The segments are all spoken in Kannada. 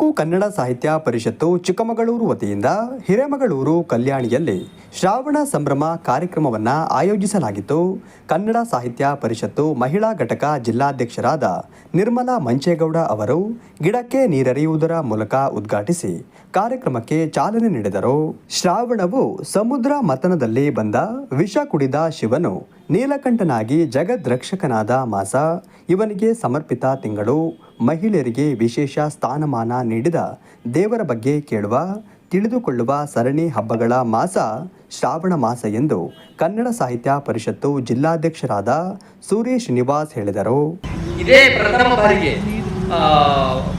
ತಾಲೂಕು ಕನ್ನಡ ಸಾಹಿತ್ಯ ಪರಿಷತ್ತು ಚಿಕ್ಕಮಗಳೂರು ವತಿಯಿಂದ ಹಿರೇಮಗಳೂರು ಕಲ್ಯಾಣಿಯಲ್ಲಿ ಶ್ರಾವಣ ಸಂಭ್ರಮ ಕಾರ್ಯಕ್ರಮವನ್ನು ಆಯೋಜಿಸಲಾಗಿತ್ತು. ಕನ್ನಡ ಸಾಹಿತ್ಯ ಪರಿಷತ್ತು ಮಹಿಳಾ ಘಟಕ ಜಿಲ್ಲಾಧ್ಯಕ್ಷರಾದ ನಿರ್ಮಲಾ ಮಂಚೇಗೌಡ ಅವರು ಗಿಡಕ್ಕೆ ನೀರರಿಯುವುದರ ಮೂಲಕ ಉದ್ಘಾಟಿಸಿ ಕಾರ್ಯಕ್ರಮಕ್ಕೆ ಚಾಲನೆ ನೀಡಿದರು. ಶ್ರಾವಣವು ಸಮುದ್ರ ಮತನದಲ್ಲಿ ಬಂದ ವಿಷ ಕುಡಿದ ಶಿವನು ನೀಲಕಂಠನಾಗಿ ಜಗದ್ರಕ್ಷಕನಾದ ಮಾಸ ಇವನಿಗೆ ಸಮರ್ಪಿತ ತಿಂಗಳು. ಮಹಿಳೆಯರಿಗೆ ವಿಶೇಷ ಸ್ಥಾನಮಾನ ನೀಡಿದ ದೇವರ ಬಗ್ಗೆ ಕೇಳುವ, ತಿಳಿದುಕೊಳ್ಳುವ ಸರಣಿ ಹಬ್ಬಗಳ ಮಾಸ ಶ್ರಾವಣ ಮಾಸ ಎಂದು ಕನ್ನಡ ಸಾಹಿತ್ಯ ಪರಿಷತ್ತು ಜಿಲ್ಲಾಧ್ಯಕ್ಷರಾದ ಸೂರ್ಯ ಶ್ರೀನಿವಾಸ್ ಹೇಳಿದರು. ಇದೇ ಪ್ರಥಮ ಬಾರಿಗೆ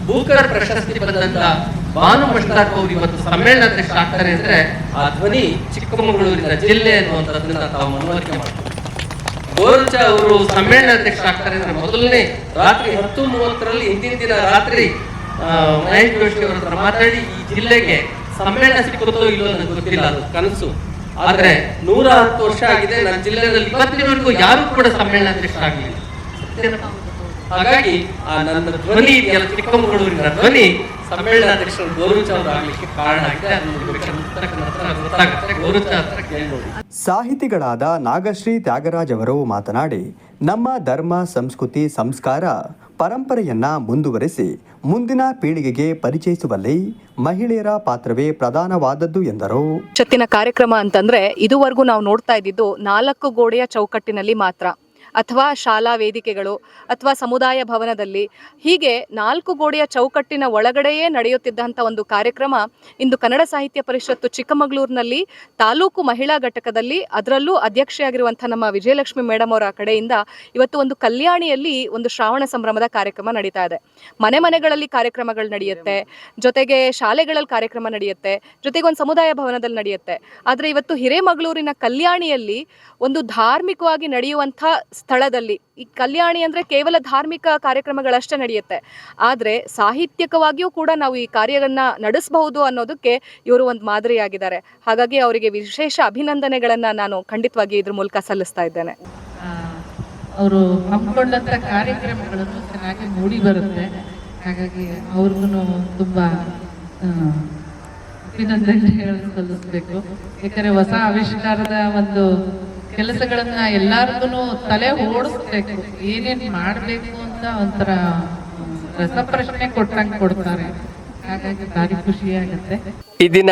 ಭೂಕರ ಪ್ರಶಸ್ತಿ ಬಂದಂತ ಭಾನು ಮಷ್ತಾಕ್ ಮತ್ತು ಇವತ್ತು ಸಮ್ಮೇಳನಾಧ್ಯಕ್ಷ ಆಗ್ತಾರೆ ಅಂದ್ರೆ ಆ ಧ್ವನಿ ಚಿಕ್ಕಮಗಳೂರಿನ ಜಿಲ್ಲೆ ಅನ್ನುವಂಥದ್ದನ್ನ ತಾವು ಮನವರಿಕೆ ಮಾಡ್ತಾರೆ ಗೋರುಚ ಅವರು ಸಮ್ಮೇಳನ ಅಧ್ಯಕ್ಷ ಆಗ್ತಾರೆ ಅಂದ್ರೆ ಮೊದಲನೇ ರಾತ್ರಿ ಹತ್ತು ಮೂವತ್ತರಲ್ಲಿ ಹಿಂದಿನ ದಿನ ರಾತ್ರಿ ಮಹೇಶ್ ಜೋಶಿ ಅವರ ಹತ್ರ ಮಾತಾಡಿ ಈ ಜಿಲ್ಲೆಗೆ ಸಮ್ಮೇಳನ ಸಿಕ್ಕುತ್ತೋ ಇಲ್ಲೋ ನನಗೆ ಗೊತ್ತಿಲ್ಲ ಅದು ಕನಸು. ಆದ್ರೆ ನೂರ ಹತ್ತು ವರ್ಷ ಆಗಿದೆ, ನನ್ನ ಜಿಲ್ಲೆಯಲ್ಲಿ ಇವತ್ತಿನವರೆಗೂ ಯಾರು ಕೂಡ ಸಮ್ಮೇಳನ ಅಧ್ಯಕ್ಷ ಆಗಲಿಲ್ಲ. ಹಾಗಾಗಿ ಆ ನನ್ನ ಧ್ವನಿ ಇದೆಯಲ್ಲ ಚಿಕ್ಕಮಗಳೂರಿನ ಧ್ವನಿ ಸಮ್ಮೇಳನಾಧ್ಯಕ್ಷರು ಗೋರುಚ ಅವರು ಆಗಲಿಕ್ಕೆ ಕಾರಣ ಆಗಿದೆ. ಗೊತ್ತಾಗುತ್ತೆ. ಗೋರುಚ ಹತ್ರ ಸಾಹಿತಿಗಳಾದ ನಾಗಶ್ರೀ ತ್ಯಾಗರಾಜ್ ಅವರು ಮಾತನಾಡಿ ನಮ್ಮ ಧರ್ಮ ಸಂಸ್ಕೃತಿ ಸಂಸ್ಕಾರ ಪರಂಪರೆಯನ್ನ ಮುಂದುವರೆಸಿ ಮುಂದಿನ ಪೀಳಿಗೆಗೆ ಪರಿಚಯಿಸುವಲ್ಲಿ ಮಹಿಳೆಯರ ಪಾತ್ರವೇ ಪ್ರಧಾನವಾದದ್ದು ಎಂದರು. ಚತ್ತಿನ ಕಾರ್ಯಕ್ರಮ ಅಂತಂದ್ರೆ ಇದುವರೆಗೂ ನಾವು ನೋಡ್ತಾ ಇದ್ದಿದ್ದು ನಾಲ್ಕು ಗೋಡೆಯ ಚೌಕಟ್ಟಿನಲ್ಲಿ ಮಾತ್ರ. ಅಥವಾ ಶಾಲಾ ವೇದಿಕೆಗಳು ಅಥವಾ ಸಮುದಾಯ ಭವನದಲ್ಲಿ ಹೀಗೆ ನಾಲ್ಕು ಗೋಡೆಯ ಚೌಕಟ್ಟಿನ ಒಳಗಡೆಯೇ ನಡೆಯುತ್ತಿದ್ದಂಥ ಒಂದು ಕಾರ್ಯಕ್ರಮ ಇಂದು ಕನ್ನಡ ಸಾಹಿತ್ಯ ಪರಿಷತ್ತು ಚಿಕ್ಕಮಗಳೂರಿನಲ್ಲಿ ತಾಲೂಕು ಮಹಿಳಾ ಘಟಕದಲ್ಲಿ ಅದರಲ್ಲೂ ಅಧ್ಯಕ್ಷೆಯಾಗಿರುವಂಥ ನಮ್ಮ ವಿಜಯಲಕ್ಷ್ಮಿ ಮೇಡಮ್ ಅವರ ಕಡೆಯಿಂದ ಇವತ್ತು ಒಂದು ಕಲ್ಯಾಣಿಯಲ್ಲಿ ಒಂದು ಶ್ರಾವಣ ಸಂಭ್ರಮದ ಕಾರ್ಯಕ್ರಮ ನಡೀತಾ ಇದೆ. ಮನೆ ಮನೆಗಳಲ್ಲಿ ಕಾರ್ಯಕ್ರಮಗಳು ನಡೆಯುತ್ತೆ, ಜೊತೆಗೆ ಶಾಲೆಗಳಲ್ಲಿ ಕಾರ್ಯಕ್ರಮ ನಡೆಯುತ್ತೆ, ಜೊತೆಗೆ ಒಂದು ಸಮುದಾಯ ಭವನದಲ್ಲಿ ನಡೆಯುತ್ತೆ. ಆದರೆ ಇವತ್ತು ಹಿರೇಮಗಳೂರಿನ ಕಲ್ಯಾಣಿಯಲ್ಲಿ ಒಂದು ಧಾರ್ಮಿಕವಾಗಿ ನಡೆಯುವಂಥ ಸ್ಥಳದಲ್ಲಿ. ಈ ಕಲ್ಯಾಣಿ ಅಂದರೆ ಕೇವಲ ಧಾರ್ಮಿಕ ಕಾರ್ಯಕ್ರಮಗಳಷ್ಟೇ ನಡೆಯುತ್ತೆ. ಆದರೆ ಸಾಹಿತ್ಯಕವಾಗಿಯೂ ಕೂಡ ನಾವು ಈ ಕಾರ್ಯಗಳನ್ನ ನಡೆಸಬಹುದು ಅನ್ನೋದಕ್ಕೆ ಇವರು ಒಂದು ಮಾದರಿಯಾಗಿದ್ದಾರೆ. ಹಾಗಾಗಿ ಅವರಿಗೆ ವಿಶೇಷ ಅಭಿನಂದನೆಗಳನ್ನು ನಾನು ಖಂಡಿತವಾಗಿ ಇದ್ರ ಮೂಲಕ ಸಲ್ಲಿಸ್ತಾ ಇದ್ದೇನೆ. ಅವರು ಹಮ್ಮಿಕೊಂಡಂಥ ಕಾರ್ಯಕ್ರಮಗಳನ್ನು ಚೆನ್ನಾಗಿ ಮೂಡಿ ಬರುತ್ತೆ. ಹಾಗಾಗಿ ಅವ್ರಿಗೂ ತುಂಬ ಅಭಿನಂದನೆಗಳನ್ನು ಸಲ್ಲಿಸಬೇಕು. ಯಾಕಂದರೆ ಹೊಸ ಆವಿಷ್ಕಾರದ ಒಂದು ಕೆಲಸಗಳನ್ನ ಎಲ್ಲಾರ್ಗು ತಲೆ ಓಡಿಸ್ಬೇಕು. ಏನೇನ್ ಮಾಡ್ಬೇಕು ಅಂತ ಒಂಥರ ರಸಪ್ರಶ್ನೆ ಕೊಟ್ಟಂಗೆ ಕೊಡ್ತಾರೆ. ಹಾಗಾಗಿ ಭಾರಿ ಖುಷಿಯಾಗುತ್ತೆ ಈ ದಿನ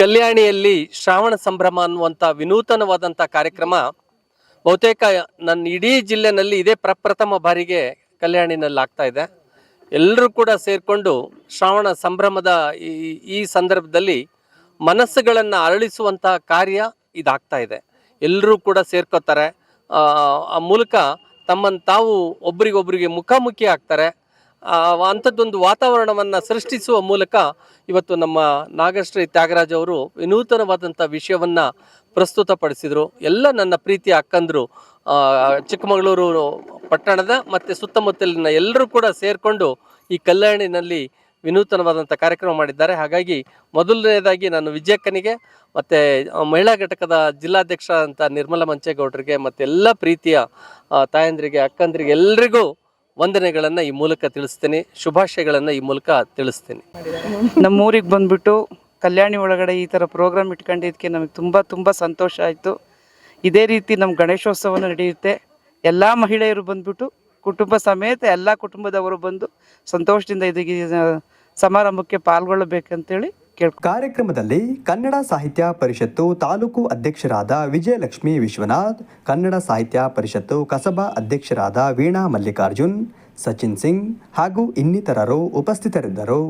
ಕಲ್ಯಾಣಿಯಲ್ಲಿ ಶ್ರಾವಣ ಸಂಭ್ರಮ ಅನ್ನುವಂಥ ವಿನೂತನವಾದಂಥ ಕಾರ್ಯಕ್ರಮ ಬಹುತೇಕ ನನ್ನ ಇಡೀ ಜಿಲ್ಲೆನಲ್ಲಿ ಇದೇ ಪ್ರಪ್ರಥಮ ಬಾರಿಗೆ ಕಲ್ಯಾಣಿನಲ್ಲಿ ಆಗ್ತಾ ಇದೆ. ಎಲ್ಲರೂ ಕೂಡ ಸೇರಿಕೊಂಡು ಶ್ರಾವಣ ಸಂಭ್ರಮದ ಈ ಈ ಸಂದರ್ಭದಲ್ಲಿ ಮನಸ್ಸುಗಳನ್ನು ಅರಳಿಸುವಂತಹ ಕಾರ್ಯ ಇದಾಗ್ತಾ ಇದೆ. ಎಲ್ಲರೂ ಕೂಡ ಸೇರ್ಕೋತಾರೆ. ಆ ಮೂಲಕ ತಮ್ಮನ್ನು ತಾವು ಒಬ್ರಿಗೊಬ್ಬರಿಗೆ ಮುಖಾಮುಖಿ ಆಗ್ತಾರೆ. ಅಂಥದ್ದೊಂದು ವಾತಾವರಣವನ್ನು ಸೃಷ್ಟಿಸುವ ಮೂಲಕ ಇವತ್ತು ನಮ್ಮ ನಾಗಶ್ರೀ ತ್ಯಾಗರಾಜ್ ಅವರು ವಿನೂತನವಾದಂಥ ವಿಷಯವನ್ನು ಪ್ರಸ್ತುತಪಡಿಸಿದರು. ಎಲ್ಲ ನನ್ನ ಪ್ರೀತಿಯ ಅಕ್ಕಂದರು ಚಿಕ್ಕಮಗಳೂರು ಪಟ್ಟಣದ ಮತ್ತು ಸುತ್ತಮುತ್ತಲಿನ ಎಲ್ಲರೂ ಕೂಡ ಸೇರಿಕೊಂಡು ಈ ಕಲ್ಯಾಣಿನಲ್ಲಿ ವಿನೂತನವಾದಂಥ ಕಾರ್ಯಕ್ರಮ ಮಾಡಿದ್ದಾರೆ. ಹಾಗಾಗಿ ಮೊದಲನೇದಾಗಿ ನಾನು ವಿಜಯಕ್ಕನಿಗೆ ಮತ್ತು ಮಹಿಳಾ ಘಟಕದ ಜಿಲ್ಲಾಧ್ಯಕ್ಷ ಅಂತ ನಿರ್ಮಲ ಮಂಚೇಗೌಡರಿಗೆ ಮತ್ತು ಎಲ್ಲ ಪ್ರೀತಿಯ ತಾಯಂದಿರಿಗೆ, ಅಕ್ಕಂದ್ರಿಗೆ ಎಲ್ರಿಗೂ ವಂದನೆಗಳನ್ನು ಈ ಮೂಲಕ ತಿಳಿಸ್ತೀನಿ. ಶುಭಾಶಯಗಳನ್ನು ಈ ಮೂಲಕ ತಿಳಿಸ್ತೀನಿ. ನಮ್ಮೂರಿಗೆ ಬಂದ್ಬಿಟ್ಟು ಕಲ್ಯಾಣಿ ಒಳಗಡೆ ಈ ಥರ ಪ್ರೋಗ್ರಾಮ್ ಇಟ್ಕೊಂಡಿದ್ದಕ್ಕೆ ನಮಗೆ ತುಂಬ ತುಂಬ ಸಂತೋಷ ಆಯಿತು. ಇದೇ ರೀತಿ ನಮ್ಮ ಗಣೇಶೋತ್ಸವನೂ ನಡೆಯುತ್ತೆ. ಎಲ್ಲ ಮಹಿಳೆಯರು ಬಂದ್ಬಿಟ್ಟು ಕುಟುಂಬ ಸಮೇತ ಎಲ್ಲ ಕುಟುಂಬದವರು ಬಂದು ಸಂತೋಷದಿಂದ ಇದಕ್ಕೆ ಸಮಾರಂಭಕ್ಕೆ ಪಾಲ್ಗೊಳ್ಳಬೇಕಂತೇಳಿ ಕಾರ್ಯಕ್ರಮದಲ್ಲಿ ಕನ್ನಡ ಸಾಹಿತ್ಯ ಪರಿಷತ್ತು ತಾಲೂಕು ಅಧ್ಯಕ್ಷರಾದ ವಿಜಯಲಕ್ಷ್ಮಿ ವಿಶ್ವನಾಥ್, ಕನ್ನಡ ಸಾಹಿತ್ಯ ಪರಿಷತ್ತು ಕಸಬಾ ಅಧ್ಯಕ್ಷರಾದ ವೀಣಾ ಮಲ್ಲಿಕಾರ್ಜುನ್, ಸಚಿನ್ ಸಿಂಗ್ ಹಾಗೂ ಇನ್ನಿತರರು ಉಪಸ್ಥಿತರಿದ್ದರು.